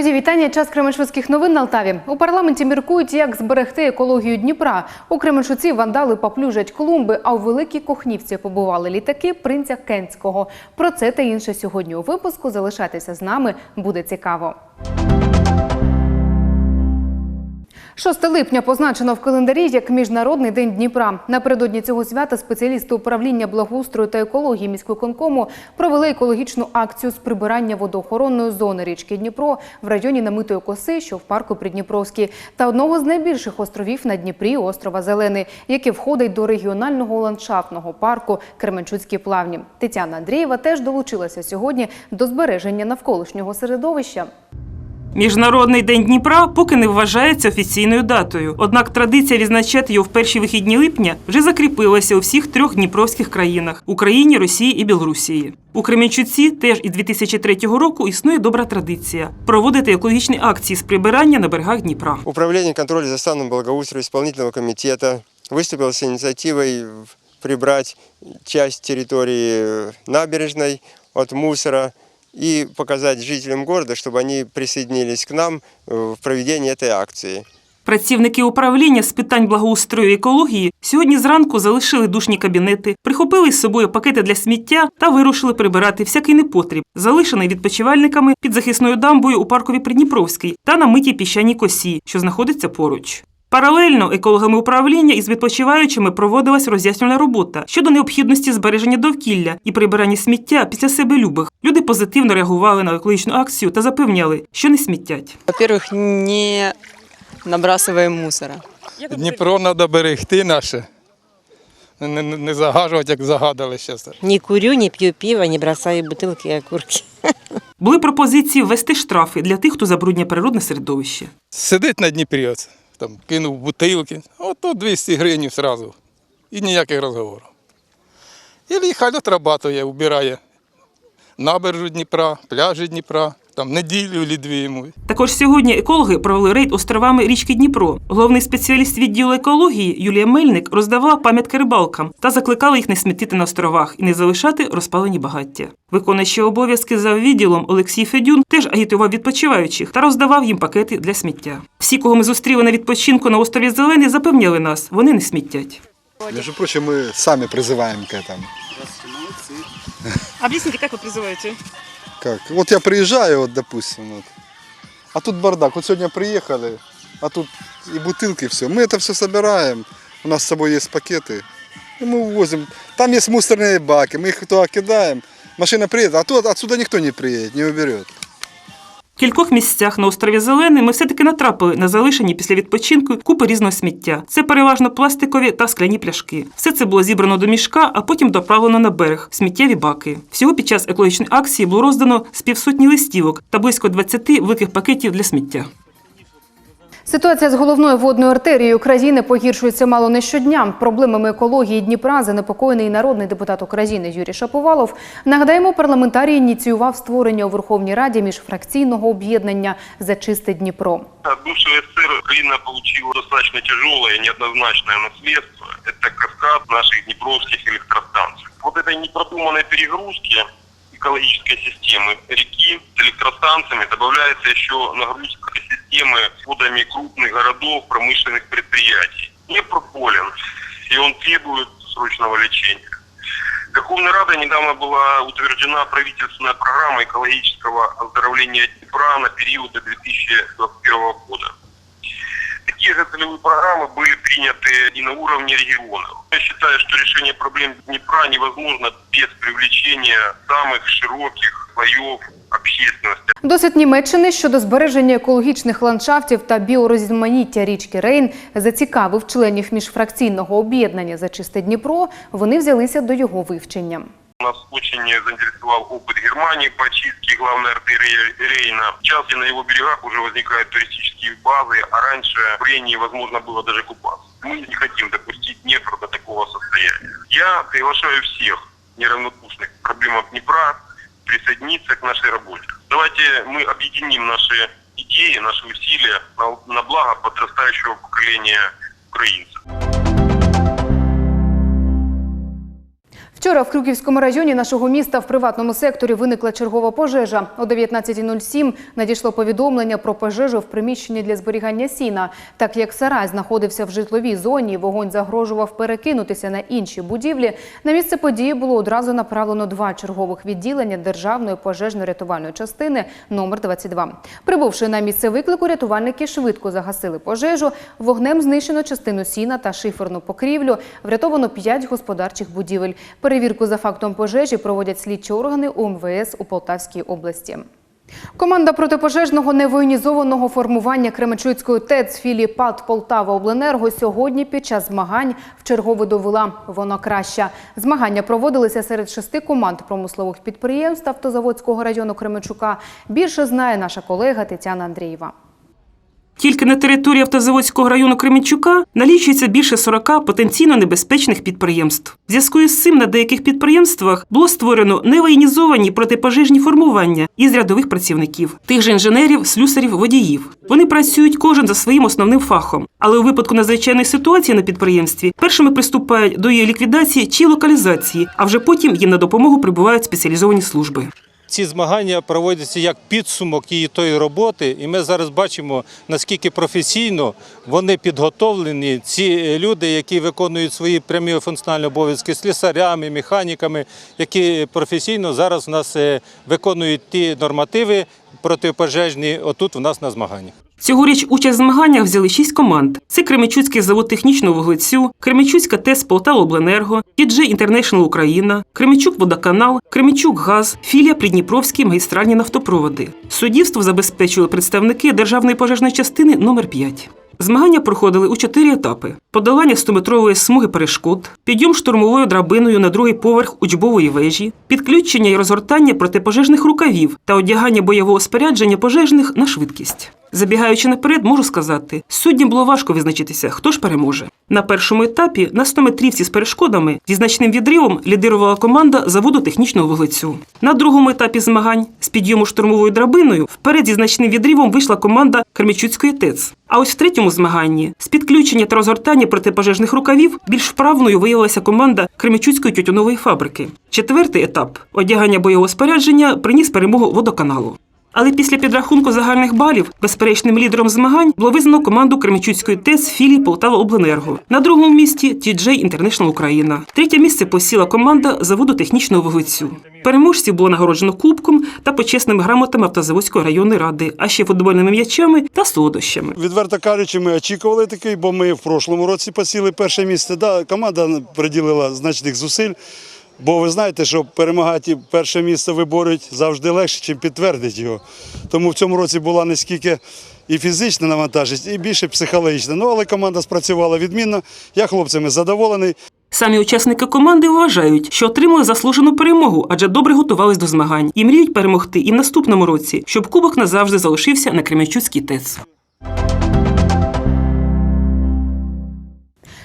Мої вітання. Час Кременчуцьких новин на Алтаві. У парламенті міркують, як зберегти екологію Дніпра. У Кременчуці вандали поплюжать клумби, а у Великій Кохнівці побували літаки принця Кенського. Про це та інше сьогодні у випуску. Залишайтеся з нами, буде цікаво. 6 липня позначено в календарі як Міжнародний день Дніпра. Напередодні цього свята спеціалісти управління благоустрою та екології міськвиконкому провели екологічну акцію з прибирання водоохоронної зони річки Дніпро в районі Намитої коси, що в парку Придніпровський, та одного з найбільших островів на Дніпрі острова Зелений, який входить до регіонального ландшафтного парку Кременчуцькі плавні. Тетяна Андрієва теж долучилася сьогодні до збереження навколишнього середовища. Міжнародний день Дніпра поки не вважається офіційною датою. Однак традиція відзначати його в перші вихідні липня вже закріпилася у всіх трьох дніпровських країнах Україні, Росії і Білорусії. У Кременчуці теж із 2003 року існує добра традиція проводити екологічні акції з прибирання на берегах Дніпра. Управление контроля за станом благоустройства исполнительного комитета выступило с инициативой прибрать часть территории э, набережной от мусора и показать жителям города, чтобы они присоединились к нам э, в проведении этой акции. Працівники управління з питань благоустрою і екології сьогодні зранку залишили душні кабінети, прихопили з собою пакети для сміття та вирушили прибирати всякий непотріб, залишений відпочивальниками під захисною дамбою у паркові Придніпровський та на митій піщаній косі, що знаходиться поруч. Паралельно екологами управління із відпочиваючими проводилась роз'яснювальна робота щодо необхідності збереження довкілля і прибирання сміття після себе любих. Люди позитивно реагували на екологічну акцію та запевняли, що не сміттять. Во-первых, не набрасываем мусора. Дніпро треба берегти наше. Не, не, не загажувати, як загадали зараз. Не курю, не пью пиво, не бросаю бутылки и окурки. Були пропозиції ввести штрафи для тих, хто забруднює природне середовище. Сидить на Дніпрі, оце, там, кинув бутилки, ото 200 гривень одразу. І ніяких розговорів. І хай отрабатує, убирає набережу Дніпра, пляжі Дніпра, там неділю чи дві йому. Також сьогодні екологи провели рейд островами річки Дніпро. Головний спеціаліст відділу екології Юлія Мельник роздавала пам'ятки рибалкам та закликала їх не смітити на островах і не залишати розпалені багаття. Виконуючий обов'язки за відділом Олексій Федюн теж агітував відпочиваючих та роздавав їм пакети для сміття. Всі, кого ми зустріли на відпочинку на острові Зелений, запевняли нас, вони не сміттять. Между прочим, мы сами призываем к этому. Об'ясніть, як ви призиваєте? Как? Вот я приезжаю, вот, допустим, вот, а тут бардак. Вот сегодня приехали, а тут и бутылки, все. Мы это все собираем. У нас с собой есть пакеты. И мы увозим. Там есть мусорные баки, мы их туда кидаем. Машина приедет, а тут отсюда никто не приедет, не уберет. В кількох місцях на острові Зелений ми все-таки натрапили на залишені після відпочинку купи різного сміття. Це переважно пластикові та скляні пляшки. Все це було зібрано до мішка, а потім доправлено на берег в сміттєві баки. Всього під час екологічної акції було роздано з півсотні листівок та близько 20 великих пакетів для сміття. Ситуація з головною водною артерією країни погіршується мало не щодня. Проблемами екології Дніпра занепокоєний народний депутат України Юрій Шаповалов. Нагадаємо, парламентарій ініціював створення у Верховній Раді міжфракційного об'єднання за чисте Дніпро. От бывшего СССР Украина получила достаточно тяжелое и неоднозначное наследство. Это каскад наших днепровских электростанций. Вот этой непродуманной перегрузки экологической системы реки с электростанциями добавляется еще нагрузка системы водами крупных городов, промышленных предприятий. Днепр болен, и он требует срочного лечения. Верховной Радой недавно была утверждена правительственная программа экологического оздоровления Днепра на период до 2021 года. Такие же целевые программы были приняты и на уровне регионов. Я считаю, что решение проблем Днепра невозможно без привлечения самых широких слоев общественности. Досвід Німеччини щодо збереження екологічних ландшафтів та біорозманіття річки Рейн зацікавив членів міжфракційного об'єднання за чисте Дніпро. Вони взялися до його вивчення. Нас очень заинтересовал опыт Германии по очистке главной артерии Рейна. Сейчас на его берегах уже возникают туристические базы, а раньше в Рейне возможно было даже купаться. Мы не хотим допустить Днепр до такого состояния. Я приглашаю всех неравнодушных к проблемам Днепра присоединиться к нашей работе. Давайте мы объединим наши идеи, наши усилия на, на благо подрастающего поколения украинцев. Вчора в Крюківському районі нашого міста в приватному секторі виникла чергова пожежа. О 19.07 надійшло повідомлення про пожежу в приміщенні для зберігання сіна. Так як сарай знаходився в житловій зоні, вогонь загрожував перекинутися на інші будівлі. На місце події було одразу направлено два чергових відділення Державної пожежно-рятувальної частини номер 22. Прибувши на місце виклику, рятувальники швидко загасили пожежу. Вогнем знищено частину сіна та шиферну покрівлю. Врятовано п'ять господарчих будівель. Перевірку за фактом пожежі проводять слідчі органи УМВС у Полтавській області. Команда протипожежного невоєнізованого формування Кременчуцької ТЕЦ філії ПАД Полтава Обленерго сьогодні під час змагань вчергове довела вона краща. Змагання проводилися серед шести команд промислових підприємств Автозаводського району Кременчука. Більше знає наша колега Тетяна Андрієва. Тільки на території автозаводського району Кременчука налічується більше 40 потенційно небезпечних підприємств. В зв'язку із цим на деяких підприємствах було створено невоєнізовані протипожежні формування із рядових працівників, тих же інженерів, слюсарів, водіїв. Вони працюють кожен за своїм основним фахом, але у випадку надзвичайної ситуації на підприємстві першими приступають до її ліквідації чи локалізації, а вже потім їм на допомогу прибувають спеціалізовані служби. Ці змагання проводяться як підсумок її тої роботи, і ми зараз бачимо, наскільки професійно вони підготовлені. Ці люди, які виконують свої прямі функціональні обов'язки слісарями, механіками, які професійно зараз в нас е, виконують ті нормативи протипожежні отут у нас на змаганнях. Цьогоріч участь в змаганнях взяли шість команд: це Кременчуцький завод технічного вуглецю, Кременчуцька ТЕС Полтавобленерго, Діджей Інтернешнл Україна, Кременчук Водоканал, Кременчук Газ, філія Придніпровські магістральні нафтопроводи. Суддівство забезпечили представники державної пожежної частини номер 5 Змагання проходили у чотири етапи: подолання 100-метрової смуги перешкод, підйом штурмовою драбиною на другий поверх учбової вежі, підключення і розгортання протипожежних рукавів та одягання бойового спорядження пожежних на швидкість. Забігаючи наперед, можу сказати, суддям було важко визначитися, хто ж переможе. На першому етапі на 100-метрівці з перешкодами зі значним відривом лідирувала команда заводу технічного вуглецю. На другому етапі змагань з підйому штурмовою драбиною вперед зі значним відривом вийшла команда Кермічуцької ТЕЦ. А ось в третьому змаганні з підключення та розгортання протипожежних рукавів більш вправною виявилася команда Кремічуцької тютюнової фабрики. Четвертий етап одягання бойового спорядження приніс перемогу водоканалу. Але після підрахунку загальних балів безперечним лідером змагань було визнано команду Кременчуцької ТЕЦ філії Полтава Обленерго. На другому місці TJ Інтернешнл Україна. Третє місце посіла команда заводу технічного вуглецю. Переможців було нагороджено кубком та почесними грамотами Автозаводської районної ради, а ще футбольними м'ячами та солодощами. Відверто кажучи, ми очікували такий, бо ми в прошлому році посіли перше місце. Да, команда приділила значних зусиль. Бо ви знаєте, що перемагати перше місце виборють завжди легше, ніж підтвердити його. Тому в цьому році була не скільки і фізична навантаженість, і більше психологічна. Ну, але команда спрацювала відмінно. Я хлопцями задоволений. Самі учасники команди вважають, що отримали заслужену перемогу, адже добре готувались до змагань і мріють перемогти і в наступному році, щоб кубок назавжди залишився на Кременчуцькій ТЕЦ.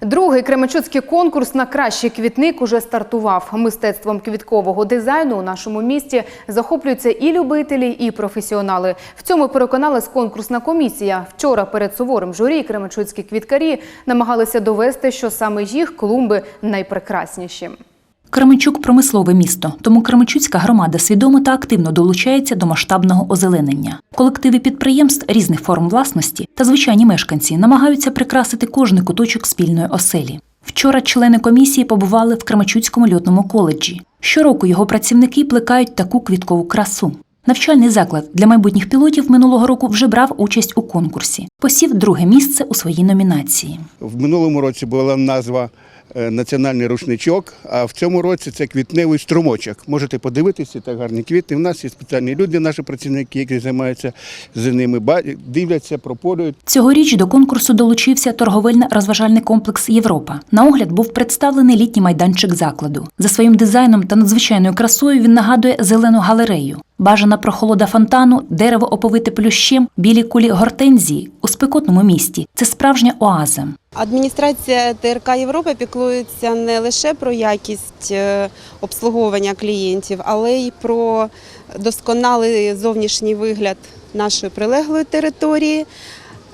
Другий кременчуцький конкурс на кращий квітник уже стартував. Мистецтвом квіткового дизайну у нашому місті захоплюються і любителі, і професіонали. В цьому переконалась конкурсна комісія. Вчора перед суворим журі кременчуцькі квіткарі намагалися довести, що саме їх клумби найпрекрасніші. Кременчук промислове місто, тому Кременчуцька громада свідомо та активно долучається до масштабного озеленення. Колективи підприємств різних форм власності та звичайні мешканці намагаються прикрасити кожний куточок спільної оселі. Вчора члени комісії побували в Кременчуцькому льотному коледжі. Щороку його працівники плекають таку квіткову красу. Навчальний заклад для майбутніх пілотів минулого року вже брав участь у конкурсі. Посів друге місце у своїй номінації. В минулому році була назва Національний рушничок, а в цьому році це квітневий струмочок. Можете подивитися, так гарні квіти. У нас є спеціальні люди, наші працівники, які займаються з ними, дивляться, пропонують. Цьогоріч до конкурсу долучився торговельно-розважальний комплекс Європа. На огляд був представлений літній майданчик закладу. За своїм дизайном та надзвичайною красою він нагадує зелену галерею. Бажана прохолода фонтану, дерево оповите плющем, білі кулі гортензії у спекотному місті. Це справжня оаза. Адміністрація ТРК Європи піклується не лише про якість е, обслуговування клієнтів, але й про досконалий зовнішній вигляд нашої прилеглої території.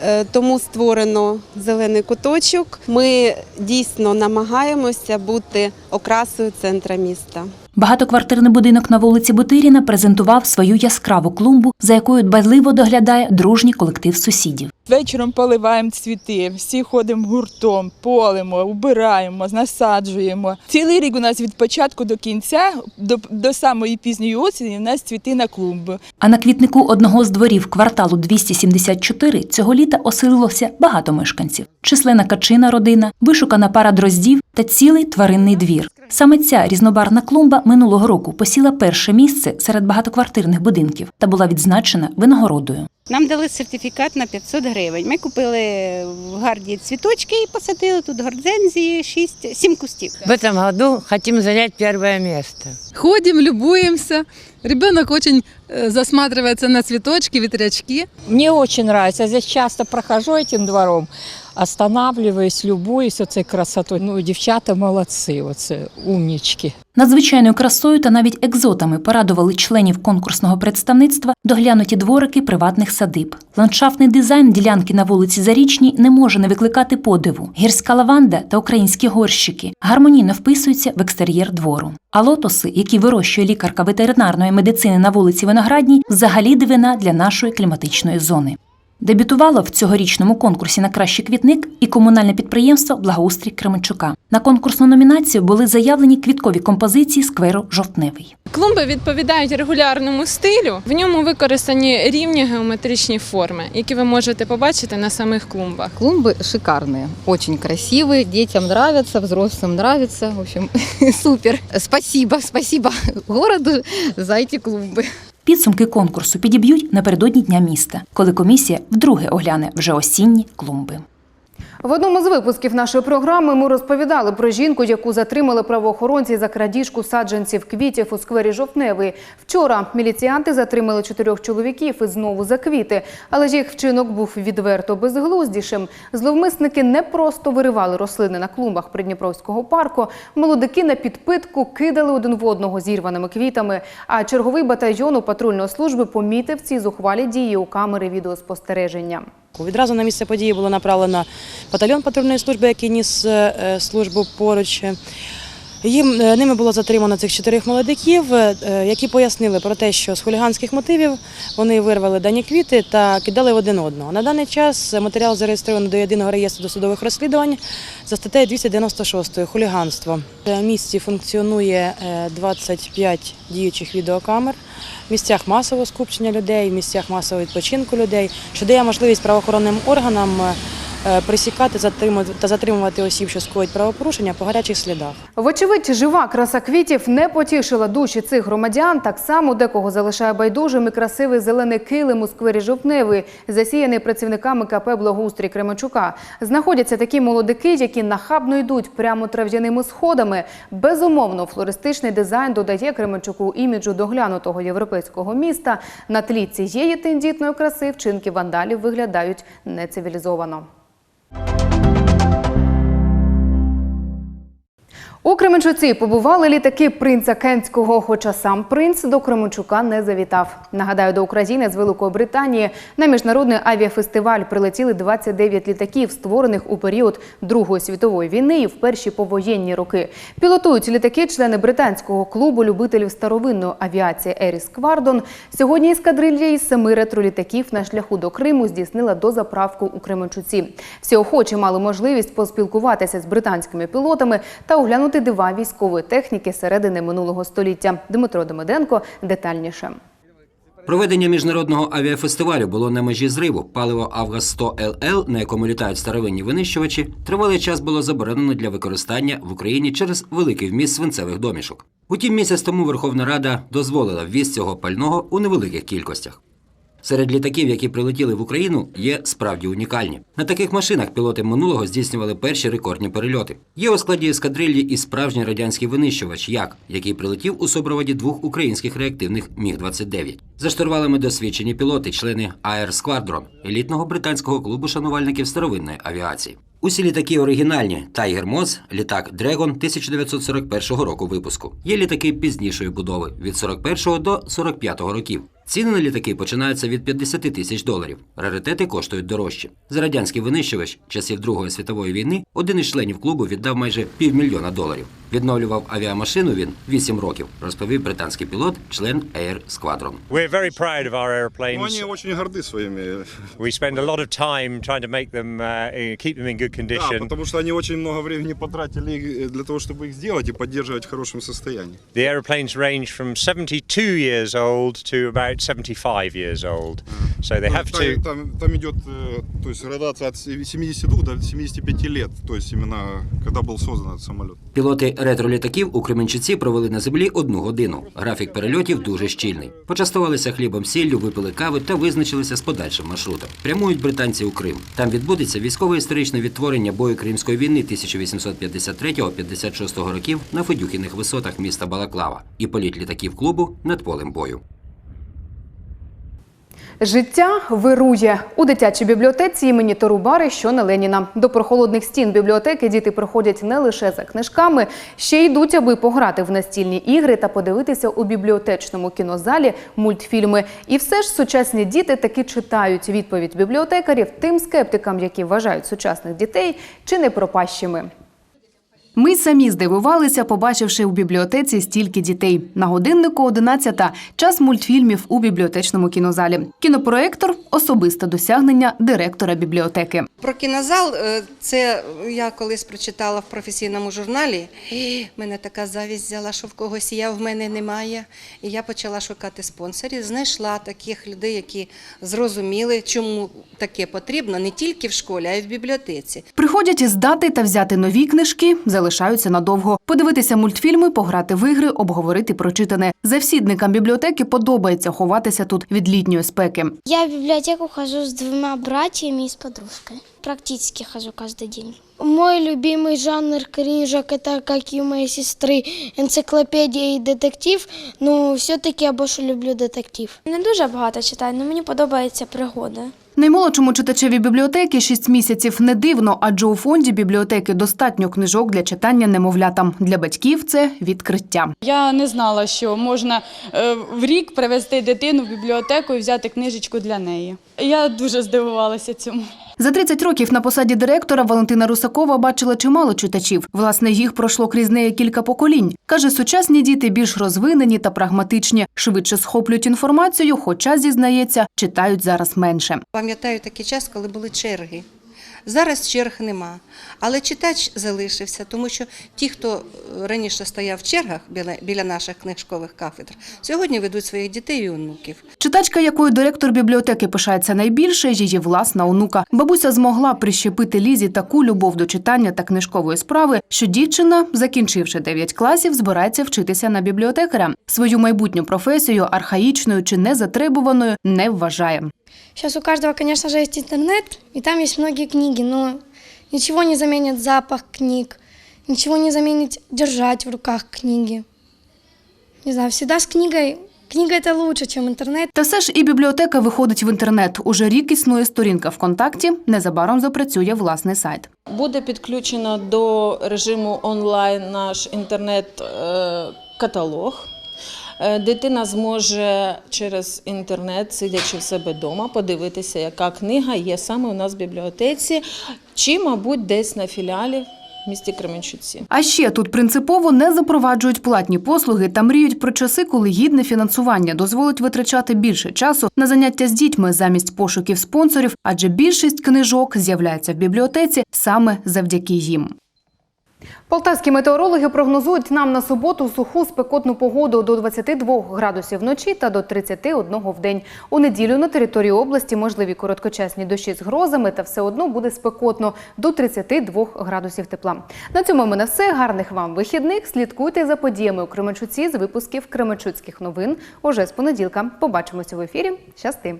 Е, Тому створено зелений куточок. Ми дійсно намагаємося бути окрасою центра міста. Багатоквартирний будинок на вулиці Бутиріна презентував свою яскраву клумбу, за якою дбайливо доглядає дружній колектив сусідів. Вечором поливаємо цвіти, всі ходимо гуртом, полимо, убираємо, насаджуємо. Цілий рік у нас від початку до кінця, до, до самої пізньої осені, у нас цвіти на клумбу. А на квітнику одного з дворів кварталу 274 цього літа оселилося багато мешканців: численна качина родина, вишукана пара дроздів та цілий тваринний двір. Саме ця різнобарна клумба минулого року посіла перше місце серед багатоквартирних будинків та була відзначена винагородою. Нам дали сертифікат на 500 гривень. Ми купили в гарді цвіточки і посадили тут гортензії 6, 7 кустів. В этом году хотим занять первое место. Ходим, любуемся. Ребенок очень э, засматривается на цветочки, ветрячки. Мне очень нравится. Я здесь часто прохожу этим двором, останавливаюсь, любуюсь оцей красотой. Ну, дівчата молодці, оце умнічки. Надзвичайною красою та навіть екзотами порадували членів конкурсного представництва доглянуті дворики приватних садиб. Ландшафтний дизайн ділянки на вулиці Зарічній не може не викликати подиву. Гірська лаванда та українські горщики гармонійно вписуються в екстер'єр двору. А лотоси, які вирощує лікарка ветеринарної медицини на вулиці Виноградній, взагалі дивина для нашої кліматичної зони. Дебютувало в цьогорічному конкурсі на кращий квітник і комунальне підприємство Благоустрій Кременчука. На конкурсну номінацію були заявлені квіткові композиції скверу Жовтневий. Клумби відповідають регулярному стилю. В ньому використані рівні геометричні форми, які ви можете побачити на самих клумбах. Клумби шикарні, дуже красиві, дітям подобається, взрослым подобається. В общем, супер. Спасибо, спасибо городу за ці клумби. Підсумки конкурсу підіб'ють напередодні дня міста, коли комісія вдруге огляне вже осінні клумби. В одному з випусків нашої програми ми розповідали про жінку, яку затримали правоохоронці за крадіжку саджанців квітів у сквері Жовтневий. Вчора міліціянти затримали чотирьох чоловіків і знову за квіти, але ж їх вчинок був відверто безглуздішим. Зловмисники не просто виривали рослини на клумбах Придніпровського парку. Молодики на підпитку кидали один в одного зірваними квітами. А черговий батальйону патрульної служби помітив ці зухвалі дії у камери відеоспостереження. Відразу на місце події було направлено батальйон патрульної служби, який ніс е, службу поруч. Їм е, ними було затримано цих чотирьох молодиків, е, які пояснили про те, що з хуліганських мотивів вони вирвали дані квіти та кидали в один одного. На даний час матеріал зареєстровано до єдиного реєстру досудових розслідувань за статтею 296 хуліганство. В місті функціонує е, 25 діючих відеокамер. В місцях масового скупчення людей, в місцях масового відпочинку людей, що дає можливість правоохоронним органам е, присікати затримувати та затримувати осіб, що скоїть правопорушення по гарячих слідах. Вочевидь, жива краса квітів не потішила душі цих громадян. Так само декого залишає байдужим і красивий зелений килим у сквері Жовтневий, засіяний працівниками КП «Благоустрій» Кременчука. Знаходяться такі молодики, які нахабно йдуть прямо трав'яними сходами. Безумовно, флористичний дизайн додає Кременчуку іміджу доглянутого європейського міста. На тлі цієї тендітної краси вчинки вандалів виглядають нецивілізовано. У Кременчуці побували літаки принца Кентського, хоча сам принц до Кременчука не завітав. Нагадаю, до України з Великої Британії на міжнародний авіафестиваль прилетіли 29 літаків, створених у період Другої світової війни і в перші повоєнні роки. Пілотують літаки члени британського клубу любителів старовинної авіації Еріс Квардон. Сьогодні ескадрилья із семи ретролітаків на шляху до Криму здійснила дозаправку у Кременчуці. Всі охочі мали можливість поспілкуватися з британськими пілотами та оглянути дива військової техніки середини минулого століття. Дмитро Демиденко детальніше. Проведення міжнародного авіафестивалю було на межі зриву. Паливо Авгаз 100 ЛЛ, на якому літають старовинні винищувачі, тривалий час було заборонено для використання в Україні через великий вміст свинцевих домішок. Утім, місяць тому Верховна Рада дозволила ввіз цього пального у невеликих кількостях. Серед літаків, які прилетіли в Україну, є справді унікальні. На таких машинах пілоти минулого здійснювали перші рекордні перельоти. Є у складі ескадрилі і справжній радянський винищувач, як який прилетів у супроводі двох українських реактивних Міг-29. За штурвалами досвідчені пілоти, члени Air Squadron, елітного британського клубу шанувальників старовинної авіації. Усі літаки оригінальні Tiger Moz, літак Dragon 1941 року випуску. Є літаки пізнішої будови від 41 до 45 років. Ціни на літаки починаються від 50 тисяч доларів. Раритети коштують дорожче. За радянський винищувач часів Другої світової війни один із членів клубу віддав майже півмільйона доларів. Відновлював авіамашину він 8 років, розповів британський пілот, член Air Squadron. We're very proud of our airplanes. Ну, они очень горды своими. We spend a lot of time trying to make them, uh, eh, keep them in good Да, condition. потому что они очень много времени потратили э, для того, чтобы их сделать и поддерживать в хорошем состоянии. The airplanes range from 72 years old to about 75 years old. So they have там, to. там, там идет э, то есть градация от 72 до 75 лет, то есть именно когда был создан этот самолет. Пілоти ретролітаків у Кременчуці провели на землі одну годину. Графік перельотів дуже щільний. Почастувалися хлібом сіллю, випили кави та визначилися з подальшим маршрутом. Прямують британці у Крим. Там відбудеться військово-історичне відтворення бою Кримської війни 1853-56 років на Федюхіних висотах міста Балаклава і політ літаків клубу над полем бою. Життя вирує у дитячій бібліотеці імені Торубари, що на Леніна. До прохолодних стін бібліотеки діти приходять не лише за книжками, ще йдуть, аби пограти в настільні ігри та подивитися у бібліотечному кінозалі мультфільми. І все ж сучасні діти таки читають відповідь бібліотекарів тим скептикам, які вважають сучасних дітей чи не пропащими. Ми самі здивувалися, побачивши у бібліотеці стільки дітей. На годиннику 11-та – час мультфільмів у бібліотечному кінозалі. Кінопроектор особисте досягнення директора бібліотеки. Про кінозал е, це я колись прочитала в професійному журналі. І мене така завість взяла, що в когось а в мене немає. І я почала шукати спонсорів. Знайшла таких людей, які зрозуміли, чому таке потрібно не тільки в школі, а й в бібліотеці. Приходять здати та взяти нові книжки, залишаються надовго. Подивитися мультфільми, пограти в ігри, обговорити прочитане. Завсідникам бібліотеки подобається ховатися тут від літньої спеки. Я в библиотеку хожу с двумя братьями и с подружкой. Практически хожу каждый день. Мой любимый жанр книжек это, как и у моей сестры, энциклопедия и детектив. Ну, все-таки я більше люблю детектив. Не дуже багато читаю, але мені подобається пригода. Наймолодшому читачеві бібліотеки 6 місяців не дивно, адже у фонді бібліотеки достатньо книжок для читання немовлятам. Для батьків це відкриття. Я не знала, що можна е, в рік привезти дитину в бібліотеку і взяти книжечку для неї. Я дуже здивувалася цьому. За 30 років на посаді директора Валентина Русакова бачила чимало читачів. Власне, їх пройшло крізь неї кілька поколінь. Каже, сучасні діти більш розвинені та прагматичні, швидше схоплюють інформацію, хоча, зізнається, читають зараз менше. Пам'ятаю такий час, коли були черги. Зараз черг нема, але читач залишився, тому що ті, хто е, раніше стояв в чергах біля, біля наших книжкових кафедр, сьогодні ведуть своїх дітей і онуків. Читачка, якою директор бібліотеки пишається найбільше, її власна онука. Бабуся змогла прищепити Лізі таку любов до читання та книжкової справи, що дівчина, закінчивши 9 класів, збирається вчитися на бібліотекаря. Свою майбутню професію архаїчною чи незатребуваною не вважає. Сейчас у каждого, конечно же, есть интернет, и там есть многие книги, но ничего не заменит запах книг, ничего не заменит держать в руках книги. Не знаю, всегда с книгой. Книга это лучше, чем интернет. Та все ж і бібліотека виходить в інтернет. Уже рік існує сторінка ВКонтакті. Незабаром запрацює власний сайт. Буде підключено до режиму онлайн наш інтернет-каталог. Е, Дитина зможе через інтернет, сидячи в себе вдома, подивитися, яка книга є саме у нас в бібліотеці, чи, мабуть, десь на філіалі в місті Кременчуці. А ще тут принципово не запроваджують платні послуги та мріють про часи, коли гідне фінансування дозволить витрачати більше часу на заняття з дітьми замість пошуків спонсорів, адже більшість книжок з'являється в бібліотеці саме завдяки їм. Полтавські метеорологи прогнозують нам на суботу суху спекотну погоду до 22 градусів вночі та до 31 в день. У неділю на території області можливі короткочасні дощі з грозами, та все одно буде спекотно до 32 градусів тепла. На цьому в мене все. Гарних вам вихідних. Слідкуйте за подіями у Кременчуці з випусків Кременчуцьких новин. Уже з понеділка. Побачимося в ефірі. Щасти!